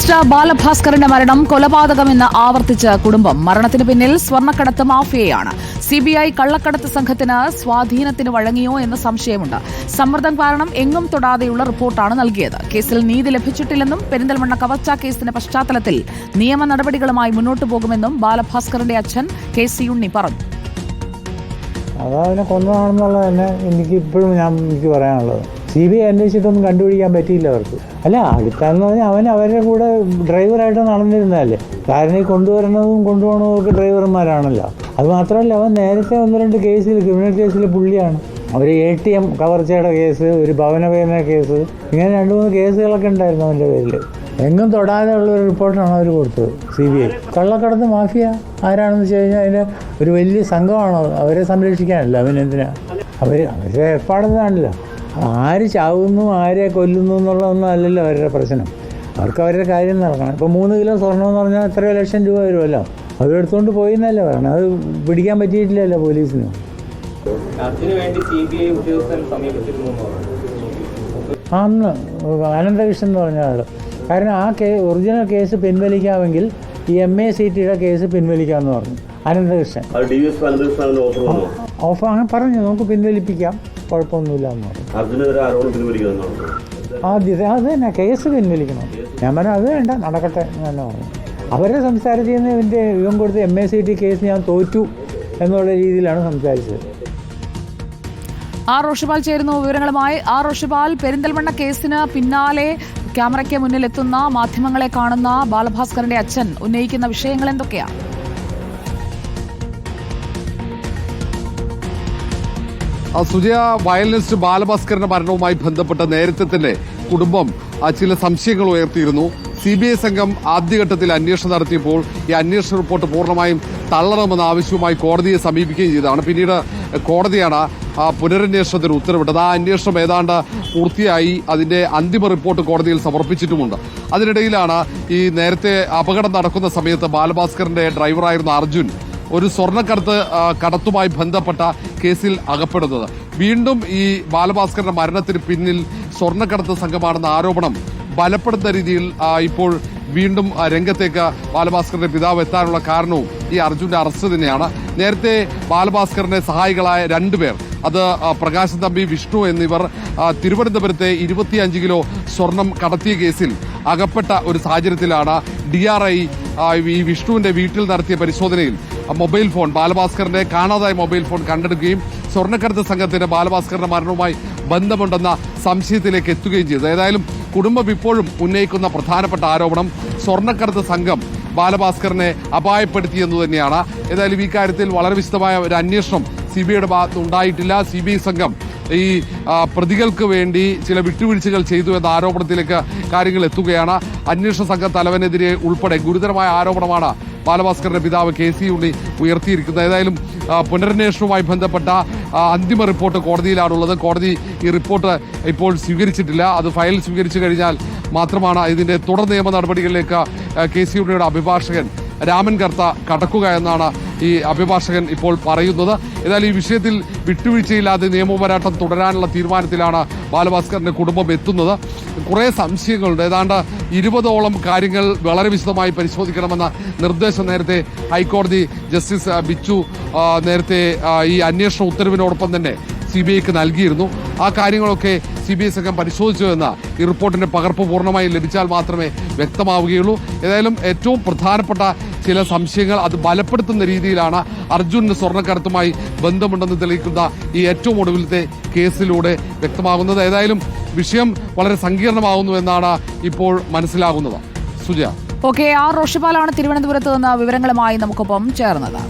Violinist ബാലഭാസ്കറിന്റെ മരണം കൊലപാതകമെന്ന് ആവർത്തിച്ച കുടുംബം മരണത്തിന് പിന്നിൽ സ്വർണക്കടത്ത് മാഫിയയാണ്. സിബിഐ കള്ളക്കടത്ത് സംഘത്തിന് സ്വാധീനത്തിന് വഴങ്ങിയോ എന്ന സംശയമുണ്ട്. സമ്മർദ്ദം കാരണം എങ്ങും തൊടാതെയുള്ള റിപ്പോർട്ടാണ് നൽകിയത്. കേസിൽ നീതി ലഭിച്ചിട്ടില്ലെന്നും പെരിന്തൽമണ്ണ കവർച്ചാ കേസിന്റെ പശ്ചാത്തലത്തിൽ നിയമ നടപടികളുമായി മുന്നോട്ടു പോകുമെന്നും ബാലഭാസ്കറിന്റെ അച്ഛൻ കെ സി ഉണ്ണി പറഞ്ഞു. അതാ അവനെ കൊന്നതാണെന്നുള്ളത് തന്നെ എനിക്ക് ഇപ്പോഴും ഞാൻ എനിക്ക് പറയാനുള്ളത്. സി ബി ഐ അന്വേഷിച്ചിട്ടൊന്നും കണ്ടുപിടിക്കാൻ പറ്റിയില്ല അവർക്ക്. അല്ല അടുത്താന്ന് പറഞ്ഞാൽ അവൻ അവരുടെ കൂടെ ഡ്രൈവറായിട്ട് നടന്നിരുന്നതല്ലേ. കാരനെ കൊണ്ടുവരുന്നതും കൊണ്ടുപോകുന്നതും ഒക്കെ ഡ്രൈവർമാരാണല്ലോ. അത് മാത്രമല്ല അവൻ നേരത്തെ ഒന്ന് രണ്ട് കേസിൽ ക്രിമിനൽ കേസിൽ പുള്ളിയാണ്. ഒരു എ ടി എം കവർച്ചയുടെ കേസ് ഒരു ഭവനവേദന കേസ് ഇങ്ങനെ രണ്ട് മൂന്ന് കേസുകളൊക്കെ ഉണ്ടായിരുന്നു അവന്റെ പേരിൽ എങ്ങും തൊടാതെ ഒരു റിപ്പോർട്ടാണ് അവർ കൊടുത്തത് സി ബി ഐ. കള്ളക്കടത്ത് മാഫിയ ആരാണെന്ന് വെച്ച് കഴിഞ്ഞാൽ അതിന്റെ ഒരു വലിയ സംഘമാണോ അവരെ സംരക്ഷിക്കാനല്ല. അവനെന്തിനാ അവർ അവരുടെ ഏർപ്പാടെന്നാണല്ലോ ആര് ചാവുന്നു ആരെ കൊല്ലുന്നു എന്നുള്ളതൊന്നും അല്ലല്ലോ അവരുടെ പ്രശ്നം. അവർക്ക് അവരുടെ കാര്യം നടക്കണം. ഇപ്പോൾ മൂന്ന് കിലോ സ്വർണം എന്ന് പറഞ്ഞാൽ എത്രയോ ലക്ഷം രൂപ വരുമല്ലോ. അത് എടുത്തുകൊണ്ട് പോയി എന്നല്ലേ പറയണം. അത് പിടിക്കാൻ പറ്റിയിട്ടില്ലല്ലോ പോലീസിന്. അന്ന് അനന്തകൃഷ്ണൻ എന്ന് പറഞ്ഞ ആൾ കാരണം ആ കേ ഒറിജിനൽ കേസ് പിൻവലിക്കാമെങ്കിൽ ഈ എം എ സി ടിയുടെ കേസ് പിൻവലിക്കാമെന്ന് പറഞ്ഞു അനന്തകൃഷ്ണൻ. ഓഫ് അങ്ങനെ പറഞ്ഞു. നമുക്ക് പിൻവലിപ്പിക്കാം. കുഴപ്പമൊന്നുമില്ല എന്ന് പറഞ്ഞു. ആദ്യത്തെ അത് തന്നെ കേസ് പിൻവലിക്കണം. ഞാൻ പറഞ്ഞു അത് വേണ്ട നടക്കട്ടെ എന്ന് തന്നെ പറഞ്ഞു. അവരുടെ സംസാരത്തിൽ നിന്ന് ഇതിന്റെ ഇവൻ കൊടുത്ത M A C T case ഞാൻ തോറ്റു എന്നുള്ള രീതിയിലാണ് സംസാരിച്ചത്. ആർ റോഷിപാൽ ചേരുന്നു വിവരങ്ങളുമായി. ആർ റോഷിപാൽ പെരിന്തൽമണ്ണ കേസിന് പിന്നാലെ ക്യാമറയ്ക്ക് മുന്നിലെത്തുന്ന മാധ്യമങ്ങളെ കാണുന്ന ബാലഭാസ്കറിന്റെ അച്ഛൻ ഉന്നയിക്കുന്ന വിഷയങ്ങൾ എന്തൊക്കെയാണ്? സുജയ വയലിനിസ്റ്റ് ബാലഭാസ്കറിന്റെ മരണവുമായി ബന്ധപ്പെട്ട് നേരത്തെ തന്നെ കുടുംബം ചില സംശയങ്ങൾ ഉയർത്തിയിരുന്നു. സി ബി ഐ സംഘം ആദ്യഘട്ടത്തിൽ അന്വേഷണം നടത്തിയപ്പോൾ ഈ അന്വേഷണ റിപ്പോർട്ട് പൂർണമായും തള്ളണമെന്ന ആവശ്യവുമായി കോടതിയെ സമീപിക്കുകയും ചെയ്തതാണ്. പിന്നീട് കോടതിയാണ് പുനരന്വേഷണത്തിന് ഉത്തരവിട്ടത്. ആ അന്വേഷണം ഏതാണ്ട് പൂർത്തിയായി. അതിന്റെ അന്തിമ റിപ്പോർട്ട് കോടതിയിൽ സമർപ്പിച്ചിട്ടുമുണ്ട്. അതിനിടയിലാണ് ഈ നേരത്തെ അപകടം നടക്കുന്ന സമയത്ത് ബാലഭാസ്കറിന്റെ ഡ്രൈവറായിരുന്ന അർജുൻ ഒരു സ്വർണക്കടത്ത് കടത്തുമായി ബന്ധപ്പെട്ട കേസിൽ അകപ്പെടുന്നത്. വീണ്ടും ഈ ബാലഭാസ്കറിന്റെ മരണത്തിന് പിന്നിൽ സ്വർണക്കടത്ത് സംഘമാണെന്ന ആരോപണം ബലപ്പെടുന്ന രീതിയിൽ ഇപ്പോൾ വീണ്ടും രംഗത്തേക്ക് ബാലഭാസ്കറിന്റെ പിതാവ് എത്താനുള്ള കാരണവും ഈ അർജുന്റെ അറസ്റ്റ് തന്നെയാണ്. നേരത്തെ ബാലഭാസ്കറിന്റെ സഹായികളായ രണ്ടുപേർ അത് പ്രകാശൻ തമ്പി വിഷ്ണു എന്നിവർ തിരുവനന്തപുരത്തെ ഇരുപത്തിയഞ്ച് കിലോ സ്വർണം കടത്തിയ കേസിൽ അകപ്പെട്ട ഒരു സാഹചര്യത്തിലാണ് ഡി ആർ ഐ ഈ വിഷ്ണുവിന്റെ വീട്ടിൽ നടത്തിയ പരിശോധനയിൽ മൊബൈൽ ഫോൺ ബാലഭാസ്കറിന്റെ കാണാതായ മൊബൈൽ ഫോൺ കണ്ടെടുക്കുകയും സ്വർണക്കടത്ത് സംഘത്തിന്റെ ബാലഭാസ്കറിന്റെ മരണവുമായി ബന്ധമുണ്ടെന്ന സംശയത്തിലേക്ക് എത്തുകയും ചെയ്തു. ഏതായാലും കുടുംബം ഇപ്പോഴും ഉന്നയിക്കുന്ന പ്രധാനപ്പെട്ട ആരോപണം സ്വർണക്കടത്ത് സംഘം ബാലഭാസ്കറിനെ അപായപ്പെടുത്തിയെന്നു തന്നെയാണ്. ഏതായാലും ഈ കാര്യത്തിൽ വളരെ വിശദമായ ഒരു അന്വേഷണം സി ബി ഐയുടെ ഭാഗത്ത് ഉണ്ടായിട്ടില്ല. സി ബി ഐ സംഘം ഈ പ്രതികൾക്ക് വേണ്ടി ചില വിട്ടുവീഴ്ചകൾ ചെയ്തു എന്ന ആരോപണത്തിലേക്ക് കാര്യങ്ങൾ എത്തുകയാണ്. അന്വേഷണ സംഘ തലവനെതിരെ ഉൾപ്പെടെ ഗുരുതരമായ ആരോപണമാണ് ബാലഭാസ്കറിന്റെ പിതാവ് കെ സി ഉണ്ണി ഉയർത്തിയിരിക്കുന്നത്. ഏതായാലും പുനരന്വേഷണവുമായി ബന്ധപ്പെട്ട അന്തിമ റിപ്പോർട്ട് കോടതിയിലാണുള്ളത്. കോടതി ഈ റിപ്പോർട്ട് ഇപ്പോൾ സ്വീകരിച്ചിട്ടില്ല. അത് ഫയൽ സ്വീകരിച്ചു കഴിഞ്ഞാൽ മാത്രമാണ് ഇതിന്റെ തുടർ നിയമ നടപടികളിലേക്ക് കെ സി ഉണ്ണിയുടെ അഭിഭാഷകൻ രാമൻ കർത്ത കടക്കുക എന്നാണ് ഈ അഭിഭാഷകൻ ഇപ്പോൾ പറയുന്നത്. എന്നാൽ ഈ വിഷയത്തിൽ വിട്ടുവീഴ്ചയില്ലാതെ നിയമപോരാട്ടം തുടരാനുള്ള തീരുമാനത്തിലാണ് ബാലഭാസ്കറിന്റെ കുടുംബം എത്തുന്നത്. കുറേ സംശയങ്ങളുണ്ട്. ഏതാണ്ട് ഇരുപതോളം കാര്യങ്ങൾ വളരെ വിശദമായി പരിശോധിക്കണമെന്ന നിർദ്ദേശം നേരത്തെ ഹൈക്കോടതി ജസ്റ്റിസ് ബിച്ചു നേരത്തെ ഈ അന്വേഷണ ഉത്തരവിനോടൊപ്പം തന്നെ സി ബി ഐക്ക് നൽകിയിരുന്നു. ആ കാര്യങ്ങളൊക്കെ സി ബി ഐ സംഘം പരിശോധിച്ചു എന്ന ഈ റിപ്പോർട്ടിന്റെ പകർപ്പ് പൂർണമായി ലഭിച്ചാൽ മാത്രമേ വ്യക്തമാവുകയുള്ളൂ. ഏതായാലും ഏറ്റവും പ്രധാനപ്പെട്ട ചില സംശയങ്ങൾ അത് ബലപ്പെടുത്തുന്ന രീതിയിലാണ് അർജുനന് സ്വർണക്കടത്തുമായി ബന്ധമുണ്ടെന്ന് തെളിയിക്കുന്ന ഈ ഏറ്റവും ഒടുവിലത്തെ കേസിലൂടെ വ്യക്തമാകുന്നത്. ഏതായാലും വിഷയം വളരെ സങ്കീർണമാകുന്നു എന്നാണ് ഇപ്പോൾ മനസ്സിലാകുന്നത്. സുജ ഓക്കെ ആർ റോഷിപാലാണ് തിരുവനന്തപുരത്ത് നിന്ന് വിവരങ്ങളുമായി നമുക്കൊപ്പം ചേർന്നത്.